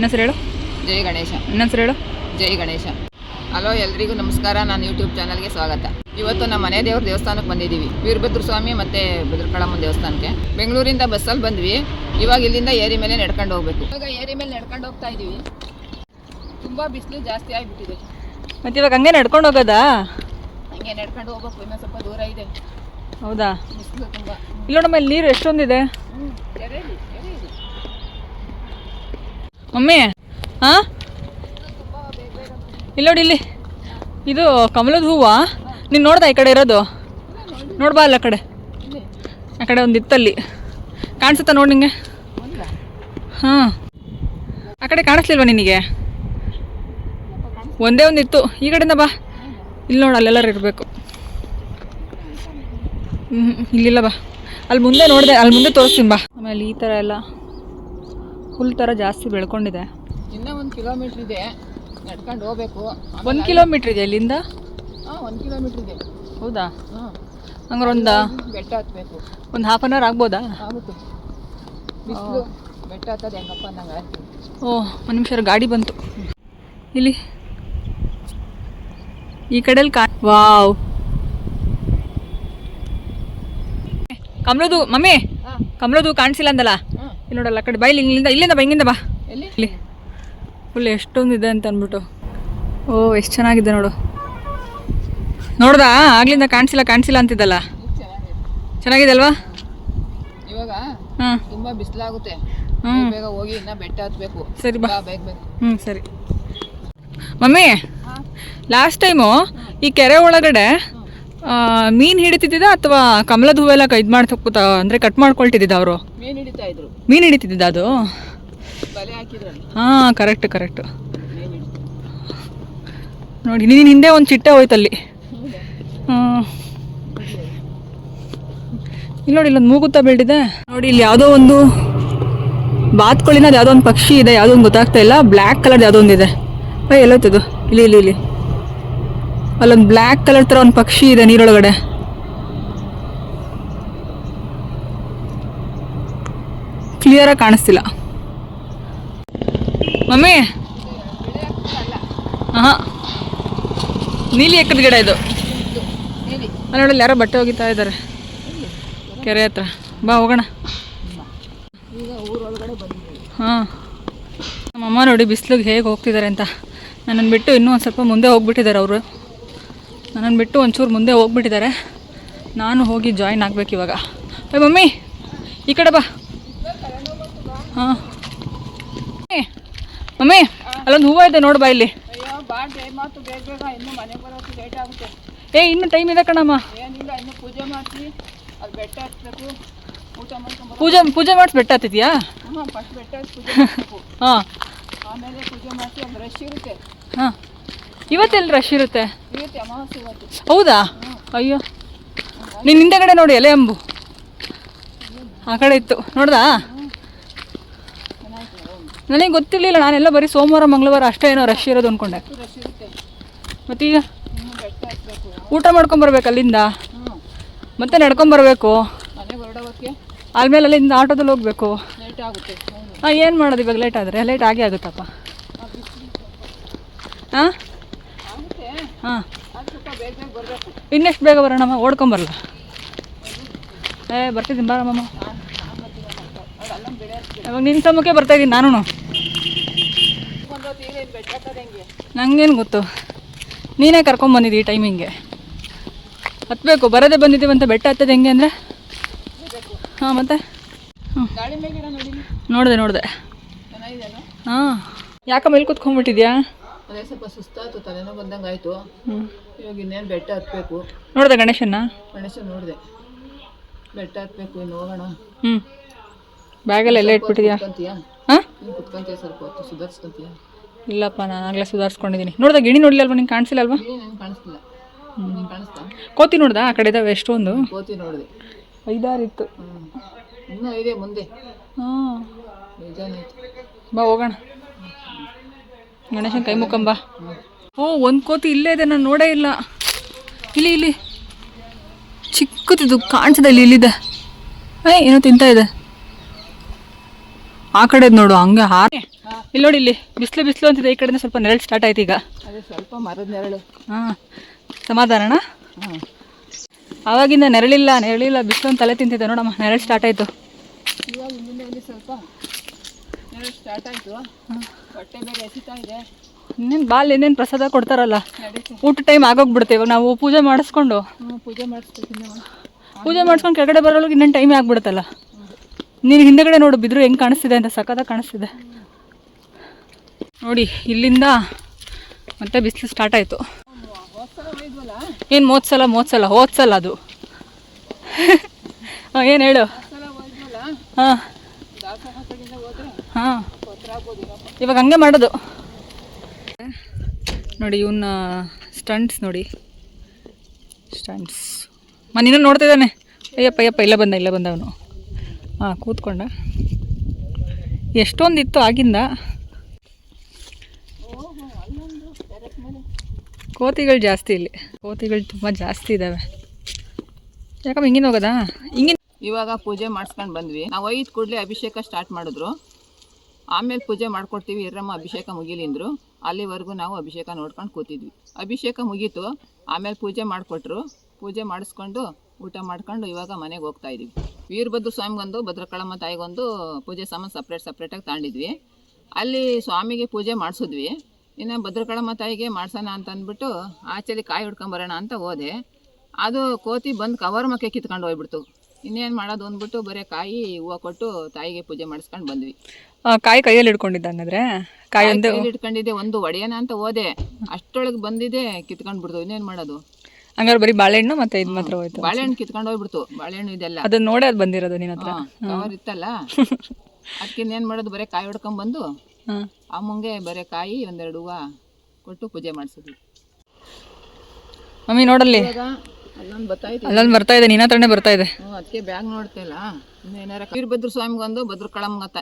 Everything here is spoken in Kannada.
ನನ್ನ ಹೆಸರು ಹೇಳು. ಜೈ ಗಣೇಶ. ಇನ್ನೊಂದ್ಸರಿ ಹೇಳು. ಜೈ ಗಣೇಶ. ಹಲೋ ಎಲ್ರಿಗೂ ನಮಸ್ಕಾರ ನಾನು ಯೂಟ್ಯೂಬ್ ಚಾನಲ್ಗೆ ಸ್ವಾಗತ. ಇವತ್ತು ನಮ್ಮ ಮನೆ ದೇವ್ರ ದೇವಸ್ಥಾನಕ್ಕೆ ಬಂದಿದ್ದೀವಿ. ವೀರಭದ್ರ ಸ್ವಾಮಿ ಮತ್ತು ಭದ್ರಕಾಳಮ್ಮನ ದೇವಸ್ಥಾನಕ್ಕೆ. ಬೆಂಗಳೂರಿಂದ ಬಸ್ಸಲ್ಲಿ ಬಂದ್ವಿ. ಇವಾಗ ಇಲ್ಲಿಂದ ಏರಿ ಮೇಲೆ ನಡ್ಕೊಂಡು ಹೋಗ್ಬೇಕು. ಇವಾಗ ಏರಿ ಮೇಲೆ ನಡ್ಕೊಂಡು ಹೋಗ್ತಾ ಇದ್ದೀವಿ ತುಂಬ ಬಿಸಿಲು ಜಾಸ್ತಿ ಆಗಿಬಿಟ್ಟಿದೆ. ಮತ್ತೆ ಇವಾಗ ಹಂಗೆ ನಡ್ಕೊಂಡು ಹೋಗೋದಾ? ಹಂಗೆ ನಡ್ಕೊಂಡು ಹೋಗ್ಬೇಕು ಇನ್ನೂ ಸ್ವಲ್ಪ ದೂರ ಇದೆ. ಹೌದಾ? ಬಿಸಿಲು ತುಂಬ. ಇಲ್ಲ ನೋಡಮ್ಮ ಇಲ್ಲಿ ನೀರು ಎಷ್ಟೊಂದಿದೆ ಹ್ಞೂ ಕೆರೆ ಇದೆ ಕೆರೆ ಇದೆ ಮಮ್ಮಿ ಹಾಂ ಇಲ್ಲಿ ನೋಡಿ ಇಲ್ಲಿ. ಇದು ಕಮಲದ ಹೂವಾ. ನೀನು ನೋಡ್ದ ಈ ಕಡೆ ಇರೋದು? ನೋಡ್ಬಾ ಅಲ್ಲ ಆ ಕಡೆ. ಆ ಕಡೆ ಒಂದು ಇತ್ತಲ್ಲಿ. ಕಾಣಿಸುತ್ತಾ ನೋಡಿ ನಿಂಗೆ? ಹಾಂ. ಆ ಕಡೆ ಕಾಣಿಸ್ಲಿಲ್ವಾ ನಿನಗೆ? ಒಂದೇ ಒಂದು ಇತ್ತು. ಈ ಕಡೆಯಿಂದ ಬಾ. ಇಲ್ಲಿ ನೋಡಿ, ಅಲ್ಲೆಲ್ಲರೂ ಇರಬೇಕು. ಹ್ಞೂ ಇಲ್ಲಿಲ್ಲ ಬಾ. ಅಲ್ಲಿ ಮುಂದೆ ನೋಡಿದೆ, ಅಲ್ಲಿ ಮುಂದೆ ತೋರಿಸ್ತೀನಿ ಬಾ. ಆಮೇಲೆ ಈ ಥರ ಎಲ್ಲ ಹುಲ್ ಥರ ಜಾಸ್ತಿ ಬೆಳ್ಕೊಂಡಿದೆ. ಇನ್ನೂ ಒಂದು ಕಿಲೋಮೀಟ್ರ್ ಇದೆ. ನಡ್ಕೊಂಡು ಹೋಗ್ಬೇಕು. ಒಂದು ಕಿಲೋಮೀಟ್ರ್ ಇದೆ ಇಲ್ಲಿಂದ ಹಾಂ ಒಂದು ಕಿಲೋಮೀಟ್ರ್ ಇದೆ. ಹೌದಾ? ಹಾಂ. ಹಂಗಾರೆ ಒಂದು ಬೆಟ್ಟ ಹತ್ಬೇಕು. ಒಂದು ಹಾಫ್ ಆನ್ ಅವರ್ ಆಗ್ಬೋದಾ? ಆಗುತ್ತೆ ಬಿಸಿಲು ಬೆಟ್ಟ ಹತ್ತದ ಹೆಂಗಪ್ಪ ನಂಗೆ ಆಯ್ತು ಓ ಒಂದು ನಿಮಿಷ ಗಾಡಿ ಬಂತು. ಇಲ್ಲಿ. ಈ ಕಡೆಯಲ್ಲಿ ಕಾ ವಾವ್. ಕಮಲದು ಮಮ್ಮಿ ಕಮಲದು ಕಾಣಿಸಿಲ್ಲ ಅಂದಲ್ಲ? ಇಲ್ಲಿ ನೋಡಲ್ಲ ಆ ಕಡೆ ಬೈಲಿ ಇಲ್ಲಿಂದ ಇಲ್ಲಿಂದ ಬಾ ಹಿಂಗಿಂದ ಬಾ. ಇಲ್ಲಿ. ಫುಲ್ ಎಷ್ಟೊಂದಿದೆ ಅಂತ ಅಂದ್ಬಿಟ್ಟು. ಓ ಎಷ್ಟು ಚೆನ್ನಾಗಿದೆ ನೋಡು. ನೋಡ್ದಾ? ಆಗ್ಲಿಂದ ಕಾಣಿಸಿಲ್ಲ ಕಾಣಿಸಿಲ್ಲ ಅಂತಿದ್ದಲ್ಲ. ಇದು ಚೆನ್ನಾಗಿದೆ ಅಲ್ವಾ? ಇವಾಗ ಹಾಂ. ತುಂಬ ಬಿಸಿಲಾಗುತ್ತೆ. ಹ್ಞೂ ಬೇಗ ಹೋಗಿ ಇನ್ನ ಬೆಟ್ಟ ಹತ್ಬೇಕು. ಸರಿ ಬಾ. ಬೇಗ ಬೇಗ. ಹ್ಞೂ ಸರಿ. ಮಮ್ಮಿ ಲಾಸ್ಟ್ ಟೈಮು ಈ ಕೆರೆ ಒಳಗಡೆ ಮೀನು ಹಿಡಿತಿದ್ದ ಅಥವಾ ಕಮಲದ ಹೂವೆಲ್ಲ ಇದು ಮಾಡ್ತಾ ಅಂದ್ರೆ ಕಟ್ ಮಾಡ್ಕೊಳ್ತಿದ್ದ ಅವರು? ಮೀನು ಹಿಡಿತಾ ಇದ್ರು. ಮೀನು ಹಿಡಿತಿದ್ದ ಅದು? ಹಾ ಕರೆಕ್ಟ್ ಕರೆಕ್ಟ್ ನೋಡಿ ನೀನು ಹಿಂದೆ ಒಂದು ಚಿಟ್ಟೆ ಹೋಯ್ತಲ್ಲಿ. ಅಲ್ಲಿ ಇಲ್ಲಿ ನೋಡಿ ಇಲ್ಲೊಂದು ಮೂಗುತ್ತಾ ಬೆಳೆದಿದೆ ನೋಡಿ ಇಲ್ಲಿ ಯಾವುದೋ ಒಂದು ಬಾತ್ಕೊಳ್ಳಿನ ಯಾವುದೋ ಒಂದು ಪಕ್ಷಿ ಇದೆ ಯಾವುದೋ ಒಂದು ಗೊತ್ತಾಗ್ತಾ ಇಲ್ಲ. ಬ್ಲ್ಯಾಕ್ ಕಲರ್ ಯಾವುದೋ ಒಂದಿದೆ. ಎಲ್ಲೋಯ್ತದು ಇಲ್ಲಿ ಇಲ್ಲಿ ಇಲ್ಲಿ. ಅಲ್ಲೊಂದು ಬ್ಲ್ಯಾಕ್ ಕಲರ್ ತರ ಒಂದು ಪಕ್ಷಿ ಇದೆ ನೀರೊಳಗಡೆ. ಕ್ಲಿಯರಾಗಿ ಕಾಣಿಸ್ತಿಲ್ಲ. ಮಮ್ಮಿ? ಹಾ ನೀಲಿ ಎಕ್ಕದ ಗಿಡ ಇದು. ನೋಡಲ್ಲಿ ಯಾರೋ ಬಟ್ಟೆ ಒಗಿತಾ ಇದ್ದಾರೆ ಕೆರೆ ಹತ್ರ. ಬಾ, ಹೋಗೋಣ. ಹಾಂ. ನಮ್ಮಮ್ಮ ನೋಡಿ ಬಿಸಿಲಿಗೆ ಹೇಗೆ ಹೋಗ್ತಿದ್ದಾರೆ ಅಂತ. ನನ್ನನ್ನು ಬಿಟ್ಟು ಇನ್ನೂ ಒಂದು ಸ್ವಲ್ಪ ಮುಂದೆ ಹೋಗ್ಬಿಟ್ಟಿದ್ದಾರೆ ಅವರು. ನನ್ನನ್ನು ಬಿಟ್ಟು ಒಂಚೂರು ಮುಂದೆ ಹೋಗ್ಬಿಟ್ಟಿದ್ದಾರೆ. ನಾನು ಹೋಗಿ ಜಾಯಿನ್ ಆಗಬೇಕು ಇವಾಗ. ಏ ಮಮ್ಮಿ ಈ ಕಡೆ ಬಾ. ಹಾಂ. ಮಮ್ಮಿ ಅಲ್ಲೊಂದು ಹೂವು ಇದೆ ನೋಡು ಬಾ ಇಲ್ಲಿ. ಏ ಇನ್ನೂ ಟೈಮ್ ಇದೆ ಕಣಮ್ಮ. ಪೂಜೆ ಮಾಡ್ತೀವಿ ಅದು ಬೆಟ್ಟ ಮಾಡ್ಕೊಂಬರೋ ಪೂಜೆ ಪೂಜೆ ಮಾಡಿಸಿ ಬೆಟ್ಟ ಹತ್ತಿದ್ಯಾ? ಹಾಂ ಫಸ್ಟ್ ಬೆಟ್ಟ ಪೂಜೆ ಮಾಡಬೇಕು. ಹಾಂ ಆಮೇಲೆ ಪೂಜೆ ಮಾಡಿಸಿ ರಶ್ ಇರುತ್ತೆ. ಹಾಂ. ಇವತ್ತೆಲ್ಲಿ ರಶ್ ಇರುತ್ತೆ? ಹೌದಾ? ಅಯ್ಯೋ. ನಿನ್ನ ಹಿಂದೆಗಡೆ ನೋಡಿ ಎಲೆ ಅಂಬು. ಆ ಕಡೆ ಇತ್ತು. ನೋಡ್ದಾ? ನನಗೆ ಗೊತ್ತಿರಲಿಲ್ಲ ನಾನೆಲ್ಲ ಬರೀ ಸೋಮವಾರ ಮಂಗಳವಾರ ಅಷ್ಟೇ ಏನೋ ರಶ್ ಇರೋದು ಅಂದ್ಕೊಂಡೆ ಮತ್ತೀಗ ಊಟ ಮಾಡ್ಕೊಂಬರ್ಬೇಕು ಅಲ್ಲಿಂದ? ಮತ್ತೆ ನಡ್ಕೊಂಬರ್ಬೇಕು ಆಮೇಲೆ ಅಲ್ಲಿಂದ ಆಟೋದಲ್ಲಿ ಹೋಗ್ಬೇಕು? ಹಾಂ ಏನು ಮಾಡೋದು ಇವಾಗ? ಲೇಟ್ ಆದರೆ? ಲೇಟ್ ಆಗೇ ಆಗುತ್ತಪ್ಪ. ಹಾಂ ಹಾಂ. ಇನ್ನೆಷ್ಟು ಬೇಗ ಬರೋಣಮ್ಮ? ಓಡ್ಕೊಂಬರಲ್ಲ ಏ, ಬರ್ತಿದ್ದೀನಿ ಬಾರಮ್ಮ ಇವಾಗ ನಿನ್ನ ಸಮಕ್ಕೆ ಬರ್ತಾ ಇದ್ದೀನಿ ನಾನು ನಂಗೇನು ಗೊತ್ತು? ನೀನೇ ಕರ್ಕೊಂಬಂದಿದ್ದಿ ಈ ಟೈಮಿಂಗೆ ಹತ್ತಬೇಕು ಬರದೇ ಬಂದಿದ್ದೀವಿ ಅಂತ ಬೆಟ್ಟ ಹತ್ತದ ಹೆಂಗೆ ಅಂದರೆ? ಹಾಂ, ಮತ್ತೆ? ಹ್ಞೂ ನೋಡಿದೆ ನೋಡಿದೆ. ಹಾಂ. ಯಾಕಮ್ಮ ಮೇಲೆ ಕೂತ್ಕೊಂಡ್ಬಿಟ್ಟಿದ್ಯಾ? ಅದೇ ಸ್ವಲ್ಪ ಸುಸ್ತಾಯ್ತು ತಲೆನೋ ಬಂದಂಗೆ ಆಯಿತು. ಇವಾಗ ಇನ್ನೇನು ಬೆಟ್ಟ ಹತ್ತಬೇಕು ನೋಡಿದೆ ಗಣೇಶನ್ನ? ಗಣೇಶ ನೋಡಿದೆ. ಬೆಟ್ಟ ಹತ್ಬೇಕು ಇನ್ನು ಹೋಗೋಣ. ಹ್ಞೂ ಬ್ಯಾಗಲ್ಲಿ ಎಲ್ಲ ಇಟ್ಬಿಟ್ಟಿದ್ಯಾ? ಕುತ್ಕೊಂತೀಯಾ? ಹಾಂ? ನೀನು ಕುತ್ಕೊಂತೀಯ ಸ್ವಲ್ಪ ಹೊತ್ತು? ಸುಧಾರಿಸ್ಕೊಂತೀಯ? ಇಲ್ಲಪ್ಪ ನಾನು ಆಗಲೇ ಸುಧಾರಿಸ್ಕೊಂಡಿದ್ದೀನಿ ನೋಡ್ದೆ ಗಿಣಿ ನೋಡಲಿ ಅಲ್ವಾ ನಿಂಗೆ ಕಾಣಿಸಿಲ್ಲ ಅಲ್ವಾ? ನೀನು ನಂಗೆ ಕಾಣಿಸ್ತಿಲ್ಲ. ನೀನು ಕಾಣಿಸ್ತಾ? ಕೋತಿ ನೋಡ್ದಾ ಆ ಕಡೆ ಇದಾವೆ ಎಷ್ಟೊಂದು? ಕೋತಿ ನೋಡಿದೆ. ಐದಾರು ಇತ್ತು ಇನ್ನೂ ಇದೆ ಮುಂದೆ. ಹಾಂ ಬಾ ಹೋಗೋಣ. ಗಣೇಶನ್ ಕೈ ಮುಖಂಬ ಓ ಒಂದು ಕೋತಿ ಇಲ್ಲೇ ಇದೆ ನಾನು ನೋಡೇ ಇಲ್ಲ. ಇಲ್ಲಿ ಇಲ್ಲಿ. ಚಿಕ್ಕದಿದು ಕಾಣಿಸಿದೆ ಇಲ್ಲಿ ಇಲ್ಲಿದೆ. ಏ ಏನೋ ತಿಂತಾ ಇದೆ. ಆ ಕಡೆ ನೋಡು ಹಂಗೆ ಹಾ ಇಲ್ಲಿ ನೋಡಿ ಇಲ್ಲಿ ಬಿಸಿಲು ಬಿಸಿಲು ಅಂತಿದೆ. ಈ ಕಡೆಯಿಂದ ಸ್ವಲ್ಪ ನೆರಳು ಸ್ಟಾರ್ಟ್ ಆಯ್ತು ಈಗ. ಸ್ವಲ್ಪ ಮರದ ನೆರಳು. ಹಾಂ ಸಮಾಧಾನ ಅವಾಗಿಂದ ಆವಾಗಿಂದ ನೆರಳಿಲ್ಲ ನೆರಳಿಲ್ಲ ಬಿಸಿಲು ಅಂತ ತಲೆ ತಿಂತಿದ್ದೆ ನೋಡಮ್ಮ ನೆರಳು ಸ್ಟಾರ್ಟ್ ಆಯಿತು. ಸ್ವಲ್ಪ ಸ್ಟಾರ್ಟ್ ಆಯಿತು. ಹೊಟ್ಟೆ ಬೇರೆ ಎಸಿತಾ ಇದೆ. ಇನ್ನೇನು ಬಾಲ್ ಏನೇನು ಪ್ರಸಾದ ಕೊಡ್ತಾರಲ್ಲ? ಊಟ ಟೈಮ್ ಆಗೋಗ್ಬಿಡ್ತೇವೆ ನಾವು ಪೂಜೆ ಮಾಡಿಸ್ಕೊಂಡು. ಪೂಜೆ ಮಾಡಿಸ್ಬೇಕು ಪೂಜೆ ಮಾಡಿಸ್ಕೊಂಡು ಕೆಳಗಡೆ ಬರೋಳಗೆ ಇನ್ನೇನು ಟೈಮೇ ಆಗ್ಬಿಡುತ್ತಲ್ಲ? ನೀನು ಹಿಂದೆಗಡೆ ನೋಡು ಬಿದ್ರು ಹೆಂಗೆ ಕಾಣಿಸ್ತಿದೆ ಅಂತ ಸಖತ್ತಾಗಿ ಕಾಣಿಸ್ತಿದೆ. ನೋಡಿ ಇಲ್ಲಿಂದ ಮತ್ತೆ ಬಿಸಿಲು ಸ್ಟಾರ್ಟ್ ಆಯಿತು. ಏನು ಮೋದ್ಸಲ ಮೋದ್ಸಲ ಹೋದ್ಸಲ ಅದು. ಹಾಂ ಏನು ಹೇಳು? ಹಾಂ. ಹಾಂ. ಇವಾಗ ಹಂಗೆ ಮಾಡೋದು. ನೋಡಿ ಇವನ್ನ ಸ್ಟಂಟ್ಸ್ ನೋಡಿ. ಸ್ಟಂಟ್ಸ್ ಮಾ ನೋಡ್ತಿದ್ದಾನೆ ಅಯ್ಯಪ್ಪ ಅಯ್ಯಪ್ಪ, ಇಲ್ಲ ಬಂದ ಇಲ್ಲ ಬಂದ ಅವನು. ಹಾಂ ಕೂತ್ಕೊಂಡ. ಎಷ್ಟೊಂದಿತ್ತು ಆಗಿಂದ? ಕೋತಿಗಳು ಜಾಸ್ತಿ ಇಲ್ಲಿ. ಕೋತಿಗಳು ತುಂಬ ಜಾಸ್ತಿ ಇದ್ದಾವೆ ಯಾಕಮ್ಮ ಹಿಂಗಿನ ಹೋಗೋದಾ? ಹಿಂಗಿನ ಇವಾಗ ಪೂಜೆ ಮಾಡಿಸ್ಕೊಂಡು ಬಂದ್ವಿ. ನಾವು ಐದು ಕೂಡಲೇ ಅಭಿಷೇಕ ಸ್ಟಾರ್ಟ್ ಮಾಡಿದ್ರು. ಆಮೇಲೆ ಪೂಜೆ ಮಾಡ್ಕೊಡ್ತೀವಿ ಇರಮ್ಮ ಅಭಿಷೇಕ ಮುಗಿಲಿಂದ್ರು ಅಲ್ಲಿವರೆಗೂ ನಾವು ಅಭಿಷೇಕ ನೋಡ್ಕೊಂಡು ಕೂತಿದ್ವಿ. ಅಭಿಷೇಕ ಮುಗೀತು, ಆಮೇಲೆ ಪೂಜೆ ಮಾಡಿಕೊಟ್ರು. ಪೂಜೆ ಮಾಡಿಸ್ಕೊಂಡು ಊಟ ಮಾಡ್ಕೊಂಡು ಇವಾಗ ಮನೆಗೆ ಹೋಗ್ತಾ ಇದೀವಿ. ವೀರಭದ್ರ ಸ್ವಾಮಿಗೊಂದು, ಭದ್ರಕಳಮ್ಮ ತಾಯಿಗೊಂದು ಪೂಜೆ ಸಾಮಾನು ಸಪ್ರೇಟ್ ಸಪ್ರೇಟಾಗಿ ತಗೊಂಡಿದ್ವಿ ಅಲ್ಲಿ ಸ್ವಾಮಿಗೆ ಪೂಜೆ ಮಾಡಿಸಿದ್ವಿ. ಇನ್ನು ಭದ್ರಕಳಮ್ಮ ತಾಯಿಗೆ ಮಾಡ್ಸೋಣ ಅಂತ ಅಂದ್ಬಿಟ್ಟು ಆಚೆಲಿ ಕಾಯಿ ಹಿಡ್ಕೊಂಬರೋಣ ಅಂತ ಹೋದೆ. ಅದು ಕೋತಿ ಬಂದು ಕವರ್ ಮಕ್ಕೆ ಕಿತ್ಕೊಂಡು ಹೋಗ್ಬಿಡ್ತು. ಇನ್ನೇನು ಮಾಡೋದು ಅಂದ್ಬಿಟ್ಟು ಬರೀ ಕಾಯಿ ಹೂವು ಕೊಟ್ಟು ತಾಯಿಗೆ ಪೂಜೆ ಮಾಡಿಸ್ಕೊಂಡು ಬಂದ್ವಿ. ಕಾಯಿ ಕೈಯಲ್ಲಿ ಹಿಡ್ಕೊಂಡಿದ್ದ ಕಾಯಿ ಒಂದೇ ಹಿಡ್ಕೊಂಡಿದ್ದೆ ಒಂದು ಒಡೆಯನ ಅಂತ ಹೋದೆ. ಅಷ್ಟೊಳಗೆ ಬಂದಿದೆ ಕಿತ್ಕೊಂಡು ಬಿಡ್ತು ಇನ್ನೇನು ಮಾಡೋದು? ಹಂಗಾರೆ ಬರೀ ಬಾಳೆಹಣ್ಣು ಮತ್ತೆ ಇದು ಮಾತ್ರ ಹೋಯ್ತು. ಬಾಳೆಹಣ್ಣು ಕಿತ್ಕೊಂಡು ಹೋಗ್ಬಿಡ್ತು ಬಾಳೆಹಣ್ಣು ಇದೆಲ್ಲ. ಅದನ್ನ ನೋಡೇ ಅದು ಬಂದಿರೋದು ನಿನ್ನ ಹತ್ರ. ಕವರ್ ಇತ್ತಲ್ಲ? ಅದಕ್ಕೆ ಇನ್ನೇನು ಮಾಡೋದು? ಬರೀ ಕಾಯಿ ಹೊಡ್ಕೊಂಬಂದು ಆ ಅಮ್ಮಂಗೆ ಬರೀ ಕಾಯಿ ಒಂದೆರಡು ಹೂವು ಕೊಟ್ಟು ಪೂಜೆ ಮಾಡಿಸಿದ್ವಿ. ಮಮ್ಮಿ ನೋಡಲ್ಲಿ. ಅಲ್ಲೊಂದು ಬತ್ತಾಯ್ತು ಅಲ್ಲೊಂದು ಬರ್ತಾ ಇದೆ ನಿನ್ನ ಹತ್ರನೇ ಬರ್ತಾ ಇದೆ. ಅದಕ್ಕೆ ಬ್ಯಾಗ್ ನೋಡ್ತಾ ಇಲ್ಲ. ಇನ್ನು ಏನಾರ ವೀರಭದ್ರ ಸ್ವಾಮಿಗೊಂದು ಭದ್ರ ತ